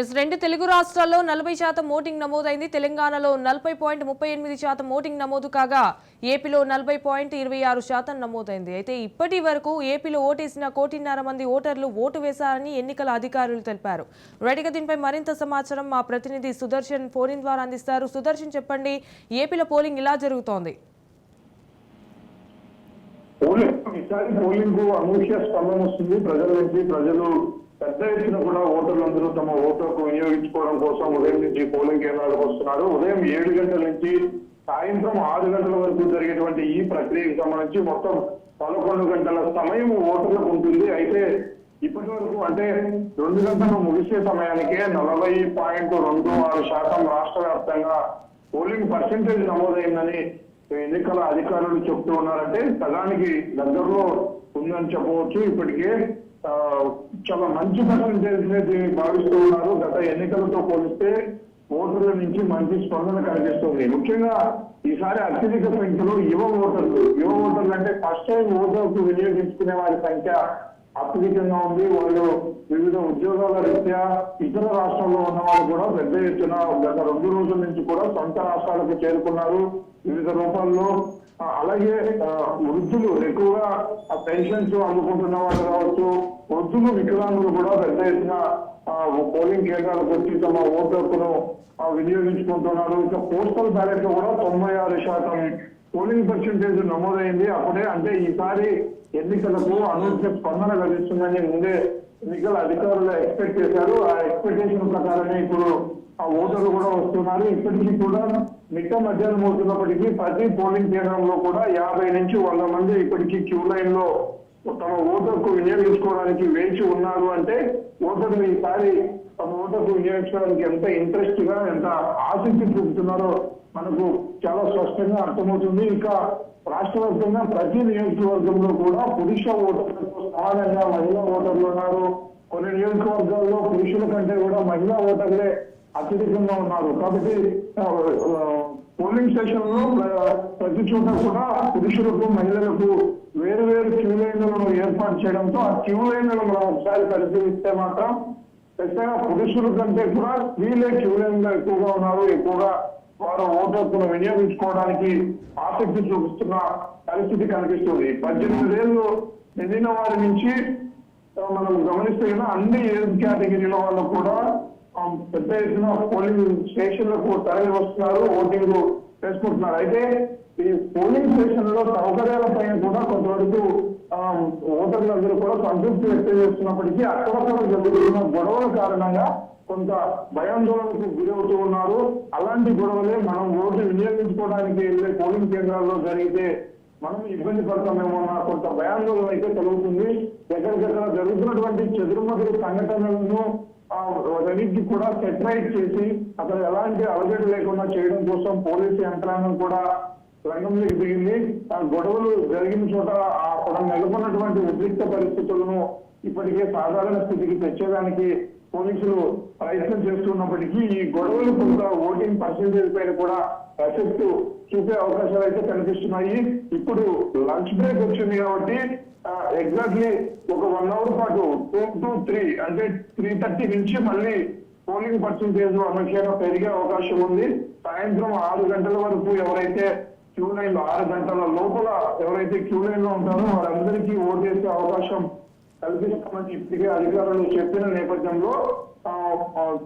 Yes రెండు తెలుగు రాష్ట్రాల్లో నలభై శాతం ఓటింగ్ నమోదైంది. తెలంగాణలో నలభై పాయింట్ ముప్పై ఎనిమిది శాతం ఓటింగ్ నమోదు కాగా ఏపీలో నలభై పాయింట్ ఇరవై ఆరు శాతం నమోదైంది. అయితే ఇప్పటి వరకు ఏపీలో ఓటేసిన కోటిన్నర మంది ఓటర్లు ఓటు వేశారని ఎన్నికల అధికారులు తెలిపారు. రైట్గా దీనిపై మరింత సమాచారం మా ప్రతినిధి సుదర్శన్ ఫోన్ ద్వారా అందిస్తారు. సుదర్శన్ చెప్పండి ఏపీలో పోలింగ్ ఇలా జరుగుతోంది? పోలింగ్ ఈసారి పోలింగ్ అనూహ్య స్పందన వస్తుంది. ప్రజల నుంచి ప్రజలు పెద్ద ఎత్తున కూడా ఓటర్లందరూ తమ ఓటుకు వినియోగించుకోవడం కోసం ఉదయం నుంచి పోలింగ్ కేంద్రాలకు వస్తున్నారు. ఉదయం ఏడు గంటల నుంచి సాయంత్రం ఆరు గంటల వరకు జరిగేటువంటి ఈ ప్రక్రియకు సంబంధించి మొత్తం పదకొండు గంటల సమయం ఓటర్లకు ఉంటుంది. అయితే ఇప్పటి వరకు అంటే రెండు గంటలు ముగిసే సమయానికే నలభై పాయింట్ రెండు ఆరు శాతం రాష్ట్ర వ్యాప్తంగా పోలింగ్ పర్సెంటేజ్ నమోదైందని ఎన్నికల అధికారులు చెప్తూ ఉన్నారంటే సగానికి దగ్గరలో ఉందని చెప్పవచ్చు. ఇప్పటికే చాలా మంచి పనులు చేసినది భావిస్తూ ఉన్నారు. గత ఎన్నికలతో పోలిస్తే ఓటర్ల నుంచి మంచి స్పందన కనిపిస్తుంది ముఖ్యంగా ఈసారి అత్యధిక సంఖ్యలో యువ ఓటర్లు. యువ ఓటర్లు అంటే ఫస్ట్ టైం ఓటర్కు వినియోగించుకునే వారి సంఖ్య అత్యధికంగా ఉంది. వాళ్ళు వివిధ ఉద్యోగాల రీత్యా ఇతర రాష్ట్రాల్లో ఉన్న వాళ్ళు కూడా పెద్ద ఎత్తున గత రెండు రోజుల నుంచి కూడా సొంత రాష్ట్రాలకు చేరుకున్నారు. వివిధ రూపాల్లో అలాగే వృద్ధులు ఎక్కువగా పెన్షన్స్ అందుకుంటున్న వాళ్ళు కావచ్చు వృద్ధులు వికలాంగులు కూడా పెద్ద ఎత్తున పోలింగ్ కేంద్రాలకు వచ్చి తమ ఓటు హక్కును వినియోగించుకుంటున్నారు. ఇక పోస్టల్ బ్యాలెట్లో కూడా తొంభై ఆరు శాతం పోలింగ్ పర్సెంటేజ్ నమోదైంది. అప్పుడే అంటే ఈసారి ఎన్నికలకు అనూహ్య స్పందన లభిస్తుందని ముందే ఎన్నికల అధికారులు ఎక్స్పెక్ట్ చేశారు. ఆ ఎక్స్పెక్టేషన్ ప్రకారమే ఇప్పుడు ఆ ఓటర్లు కూడా వస్తున్నారు. ఇప్పటికీ కూడా మిట్ట మధ్యాహ్నం అవుతున్నప్పటికీ ప్రతి పోలింగ్ కేంద్రంలో కూడా యాభై నుంచి వంద మంది ఇప్పటికీ క్యూ లైన్లో తమ ఓటర్కు వినియోగించుకోవడానికి వేచి ఉన్నారు అంటే ఓటర్లు ఈసారి తమ ఓటర్కు వినియోగించడానికి ఎంత ఇంట్రెస్ట్గా ఎంత ఆసక్తి చూపుతున్నారో మనకు చాలా స్పష్టంగా అర్థమవుతుంది. ఇంకా రాష్ట్ర వ్యాప్తంగా ప్రతి నియోజకవర్గంలో కూడా పురుష ఓటర్లకు సమానంగా మహిళా ఓటర్లు ఉన్నారు. కొన్ని నియోజకవర్గాల్లో పురుషుల కంటే కూడా మహిళా ఓటర్లే అత్యధికంగా ఉన్నారు. కాబట్టి పోలింగ్ స్టేషన్లో ప్ర- ప్రతి చోట కూడా పురుషులకు మహిళలకు వేరు వేరు క్యూ లైన్లను ఏర్పాటు చేయడంతో ఆ క్యూ లైన్లను మనం ఒకసారి పరిశీలిస్తే మాత్రం ఖచ్చితంగా పురుషుల కంటే కూడా స్త్రీలే క్యూ లైన్లో ఎక్కువగా ఉన్నారు. ఎక్కువగా వారు ఓటు హక్కును వినియోగించుకోవడానికి ఆసక్తి చూపిస్తున్న పరిస్థితి కనిపిస్తుంది. పద్దెనిమిది ఏళ్ళు నిండిన వారి నుంచి మనం గమనిస్తే అన్ని ఏజ్ కేటగిరీల వాళ్ళు కూడా పెద్ద ఎత్తున పోలింగ్ స్టేషన్లకు తరలి వస్తున్నారు ఓటింగ్ చేసుకుంటున్నారు. అయితే ఈ పోలింగ్ స్టేషన్లో సౌకర్యాల పైన కూడా కొంతవరకు ఆ, ఓటర్లందరూ కూడా సంతృప్తి వ్యక్తం చేస్తున్నప్పటికీ అక్కడక్కడ జరుగుతున్న గొడవల కారణంగా కొంత భయాందోళనకు గురవుతూ ఉన్నారు. అలాంటి గొడవలే మనం ఓటు వినియోగించుకోవడానికి వెళ్ళే పోలింగ్ కేంద్రాల్లో జరిగితే మనం ఇబ్బంది పడతామేమో అన్న కొంత భయాందోళన అయితే కలుగుతుంది ఎక్కడికెక్కడ జరుగుతున్నటువంటి చెదురుమదురు సంఘటనలను ఆ, కూడా సెటరైట్ చేసి అక్కడ ఎలాంటి అలజడి లేకుండా చేయడం కోసం పోలీసు యంత్రాంగం కూడా రంగంలోకి దిగింది. ఆ గొడవలు జరిగిన చోట ఆ అక్కడ నెలకొన్నటువంటి ఉద్రిక్త పరిస్థితులను ఇప్పటికే సాధారణ స్థితికి తెచ్చేదానికి పోలీసులు ప్రయత్నం చేస్తున్నప్పటికీ ఈ గొడవలు కొంత ఓటింగ్ పర్సెంటేజ్ పైన కూడా ఎఫెక్ట్ చూపే అవకాశాలు అయితే కనిపిస్తున్నాయి. ఇప్పుడు లంచ్ బ్రేక్ వచ్చింది కాబట్టి ఎగ్జాక్ట్లీ ఒక వన్ అవర్ పాటు టూ టు త్రీ అంటే త్రీ థర్టీ నుంచి మళ్ళీ పోలింగ్ పర్సెంటేజ్ అనూహ్యంగా పెరిగే అవకాశం ఉంది. సాయంత్రం ఆరు గంటల వరకు ఎవరైతే క్యూ లైన్ ఆరు గంటల లోపల ఎవరైతే క్యూ లైన్లో ఉంటారో వారందరికీ ఓటేసే అవకాశం కల్పిస్తామని ఇప్పటికే అధికారులు చెప్పిన నేపథ్యంలో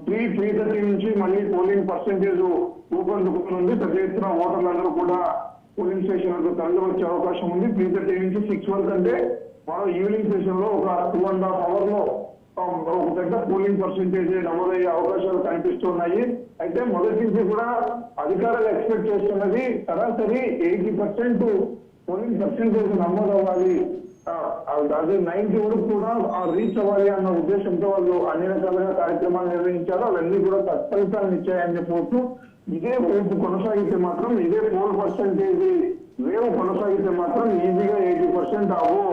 త్రీ త్రీ థర్టీ నుంచి మళ్ళీ పోలింగ్ పర్సెంటేజ్ ఊపందుకుంటుంది పెద్ద ఎత్తున ఓటర్లందరూ కూడా పోలింగ్ స్టేషన్లకు తరలి వచ్చే అవకాశం ఉంది. త్రీ థర్టీ నుంచి సిక్స్ వరకు అంటే మరో ఈవినింగ్ సెషన్లో ఒక టూ అండ్ హాఫ్ అవర్లో ఒక పెద్ద పోలింగ్ పర్సెంటేజ్ నమోదయ్యే అవకాశాలు కనిపిస్తున్నాయి. అయితే మొదటి నుంచి కూడా అధికారులు ఎక్స్పెక్ట్ చేస్తున్నది సరాసరి ఎయిటీ పర్సెంట్ పోలింగ్ పర్సెంటేజ్ నమోదు అవ్వాలి. అదే నైన్టీ వరకు కూడా రీచ్ అవ్వాలి అన్న ఉద్దేశంతో వాళ్ళు అన్ని రకాలుగా కార్యక్రమాలు నిర్వహించారు. అవన్నీ కూడా తత్ఫలితాలను ఇచ్చాయని చెప్పవచ్చు. ఇదే వైపు కొనసాగితే మాత్రం ఇదే పోల్ పర్సెంటేజ్ వేవ్ కొనసాగితే మాత్రం ఈజీగా ఎయిటీ పర్సెంట్ అవో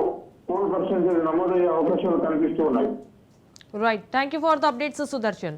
పోల్ పర్సెంటేజ్ నమోదయ్యే అవకాశాలు కనిపిస్తూ ఉన్నాయి. Right thank you for the updates Sudarshan